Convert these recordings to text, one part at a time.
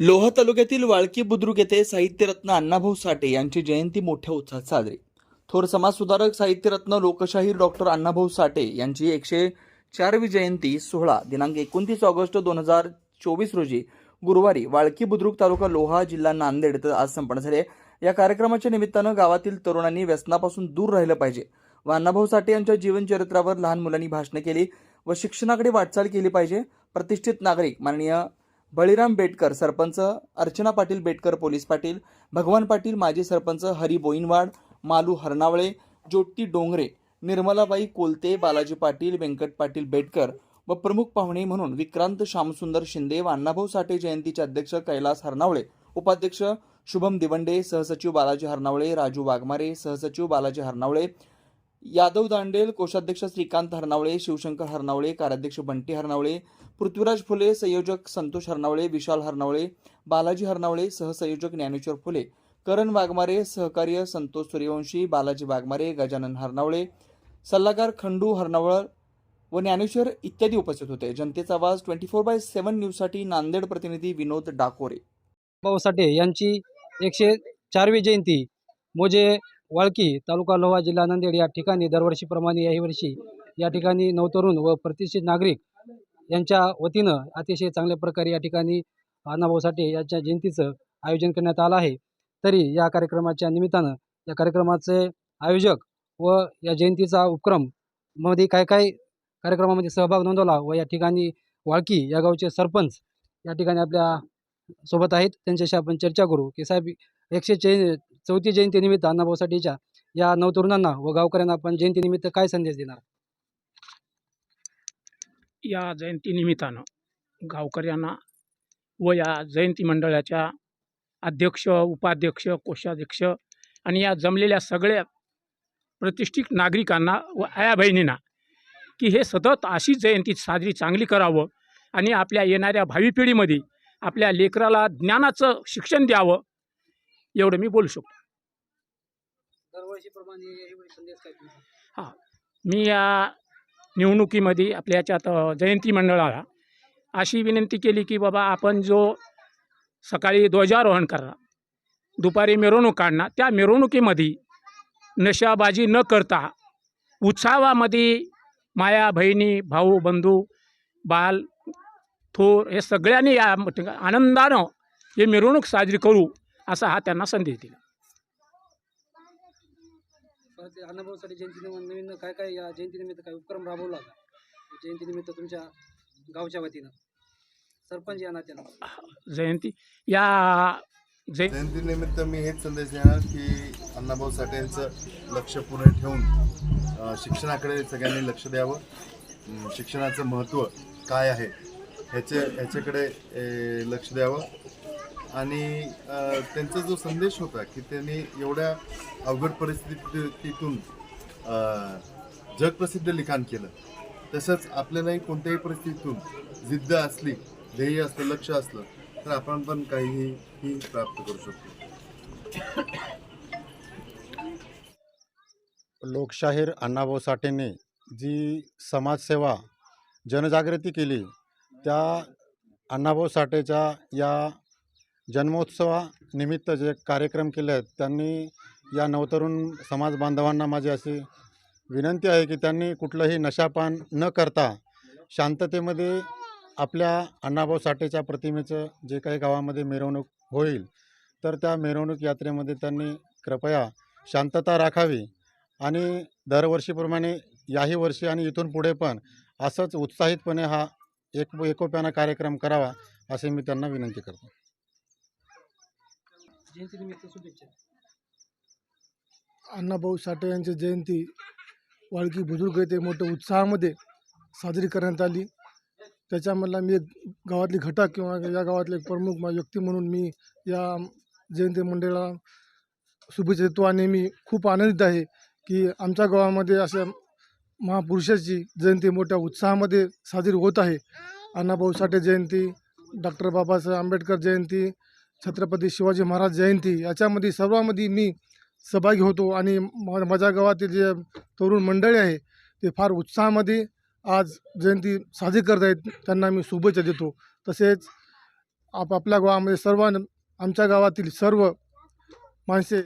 लोहा तालुक्यातील वाळकी बुद्रुक येथे साहित्यरत्न अण्णाभाऊ साठे यांची जयंती मोठ्या उत्साहात साजरी. थोर समाजसुधारक साहित्यरत्न लोकशाहीर डॉक्टर अण्णाभाऊ साठे यांची एकशे चारवी जयंती सोहळा दिनांक एकोणतीस ऑगस्ट दोन हजार चोवीस रोजी गुरुवारी वाळकी बुद्रुक तालुका लोहा जिल्हा नांदेड इथं आज संपन्न झाले या कार्यक्रमाच्या निमित्तानं गावातील तरुणांनी व्यसनापासून दूर राहिलं पाहिजे व अण्णाभाऊ साठे यांच्या जीवनचरित्रावर लहान मुलांनी भाषणं केली व शिक्षणाकडे वाटचाल केली पाहिजे. प्रतिष्ठित नागरिक माननीय बळीराम बेटकर सरपंच अर्चना पाटील बेटकर पोलीस पाटील भगवान पाटील माजी सरपंच हरी बोईनवाड मालू हरणावळे ज्योती डोंगरे निर्मलाबाई कोलते बालाजी पाटील व्यंकट पाटील बेटकर व प्रमुख पाहुणे म्हणून विक्रांत श्यामसुंदर शिंदे व अण्णाभाऊ साठे जयंतीचे अध्यक्ष कैलास हरणावळे उपाध्यक्ष शुभम दिवंडे सहसचिव बालाजी हरणावळे राजू वाघमारे सहसचिव बालाजी हरणावळे यादव दांडेल कोषाध्यक्ष श्रीकांत हरनावळे शिवशंकर हरनावळे कार्याध्यक्ष बंटी हरनावळे पृथ्वीराज फुले संयोजक संतोष हरनावळे विशाल हरनावळे बालाजी हरनावळे सहसंयोजक ज्ञानेश्वर फुले करण वाघमारे सहकार्य संतोष सूर्यवंशी बालाजी वाघमारे गजानन हरनावळे सल्लागार खंडू हरनावळ व ज्ञानेश्वर इत्यादी उपस्थित होते. जनतेचा आवाज ट्वेंटी फोर बाय सेव्हन न्यूजसाठी नांदेड प्रतिनिधी विनोद डाकोरे. भाऊ साठे यांची एकशे चारवी जयंती. मोजे वाळकी तालुका लोहा जिल्हा नांदेड या ठिकाणी दरवर्षीप्रमाणे याही वर्षी या ठिकाणी नवतरुण व प्रतिष्ठित नागरिक यांच्या वतीनं अतिशय चांगल्या प्रकारे या ठिकाणी अण्णाभाऊ साठे यांच्या जयंतीचं आयोजन करण्यात आलं आहे. तरी या कार्यक्रमाच्या निमित्तानं या कार्यक्रमाचे आयोजक व या जयंतीचा उपक्रममध्ये काय काय कार्यक्रमामध्ये सहभाग नोंदवला व या ठिकाणी वाळकी या गावचे सरपंच या ठिकाणी आपल्यासोबत आहेत. त्यांच्याशी आपण चर्चा करू. की साहेब एकशे चे चौथी जयंतीनिमित्त अण्णाभाऊ साठेच्या या नवतरुणांना व गावकऱ्यांना आपण जयंतीनिमित्त काय संदेश देणार? या जयंतीनिमित्तानं गावकऱ्यांना व या जयंती मंडळाच्या अध्यक्ष उपाध्यक्ष कोषाध्यक्ष आणि या जमलेल्या सगळ्या प्रतिष्ठित नागरिकांना व आया बहिणींना की हे सतत अशी जयंती साजरी चांगली करावं आणि आपल्या येणाऱ्या भावी पिढीमध्ये आपल्या लेकराला ज्ञानाचं शिक्षण द्यावं एवढं मी बोलू शकतो. हा मी या निवडणुकीमध्ये आपल्या याच्यात जयंती मंडळाला अशी विनंती केली की बाबा आपण जो सकाळी ध्वजारोहण करा दुपारी मिरवणूक काढणार त्या मिरवणुकीमध्ये नशाबाजी न करता उत्साहामध्ये माया बहिणी भाऊ बंधू बाल थोर हे सगळ्यांनी या आनंदानं हे मिरवणूक साजरी करू असा हा त्यांना संदेश दिला. ते अण्णाभाऊ साठे जयंती नवीन काय काय या जयंतीनिमित्त काय उपक्रम राबवला का जयंतीनिमित्त तुमच्या गावच्या वतीनं सरपंच या नात्यानं. जयंती. या जय जयंतीनिमित्त मी हेच संदेश देणार की अण्णाभाऊ साठे यांचं लक्ष पुढे ठेवून शिक्षणाकडे सगळ्यांनी लक्ष द्यावं. शिक्षणाचं महत्त्व काय आहे ह्याचे ह्याच्याकडे लक्ष द्यावं. आणि त्यांचा जो संदेश होता की त्यांनी एवढ्या अवघड परिस्थितीतून जगप्रसिद्ध लिखाण केलं. तसंच आपल्यालाही कोणत्याही परिस्थितीतून जिद्द असली ध्येय असलं लक्ष असलं तर आपण पण काहीही प्राप्त करू शकतो. लोकशाहीर अण्णाभाऊ साठेने जी समाजसेवा जनजागृती केली त्या अण्णाभाऊ साठेच्या या जन्मोत्सवानिमित्त जे कार्यक्रम केले आहेत त्यांनी या नवतरुण समाज बांधवांना माझी अशी विनंती आहे की त्यांनी कुठलंही नशापान न करता शांततेमध्ये आपल्या अण्णाभाऊ साठेच्या प्रतिमेचं जे काही गावामध्ये मिरवणूक होईल तर त्या मिरवणूक यात्रेमध्ये त्यांनी कृपया शांतता राखावी आणि दरवर्षीप्रमाणे याही वर्षी आणि इथून पुढे पण असंच उत्साहितपणे हा एक एकोप्यानं कार्यक्रम करावा असे मी त्यांना विनंती करतो. जयंतीनिमित्त शुभेच्छा. अण्णाभाऊ साठे यांची जयंती वाळकी बुजुर्ग येथे मोठ्या उत्साहामध्ये साजरी करण्यात आली. त्याच्यामधला मी एक गावातली घटक किंवा या गावातले एक प्रमुख व्यक्ती म्हणून मी या जयंती मंडळाला शुभेच्छा देतो आणि मी खूप आनंदित आहे की आमच्या गावामध्ये अशा महापुरुषाची जयंती मोठ्या उत्साहामध्ये साजरी होत आहे. अण्णाभाऊ साठे जयंती डॉक्टर बाबासाहेब आंबेडकर जयंती छत्रपती शिवाजी महाराज जयंती याच्यामध्ये सर्वामध्ये मी सहभागी होतो आणि मा- माझ्या गावातील जे तरुण मंडळी आहे ते फार उत्साहामध्ये आज जयंती साजरी करत आहेत त्यांना मी शुभेच्छा देतो. तसेच आप आपल्या गावामध्ये सर्व आमच्या गावातील सर्व माणसे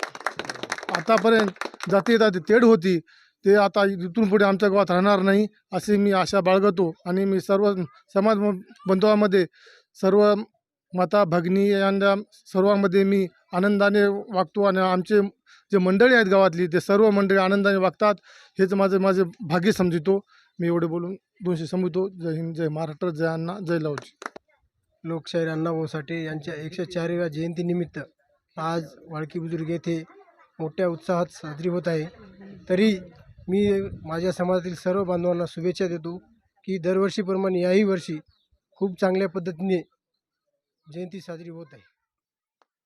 आतापर्यंत जाती जाती तेढ होती ते आता इथून पुढे आमच्या गावात राहणार नाही अशी मी आशा बाळगतो. आणि मी सर्व समाज बंधुवामध्ये सर्व माता भगिनी यांना सर्वांमध्ये मी आनंदाने वागतो आणि आमचे जे मंडळी आहेत गावातली ते सर्व मंडळी आनंदाने वागतात हेच माझे माझे भाग्य समजतो. मी एवढे बोलून दोनशे समजतो. जय हिंद जय महाराष्ट्र जय अण्णा जय लावची लोकशाहीर अण्णाभाऊ साठे यांच्या एकशे चारव्या जयंतीनिमित्त आज वाळकी बुजुर्ग येथे मोठ्या उत्साहात साजरी होत आहे. तरी मी माझ्या समाजातील सर्व बांधवांना शुभेच्छा देतो की दरवर्षीप्रमाणे याही वर्षी खूप चांगल्या पद्धतीने जयंती साजरी होत आहे.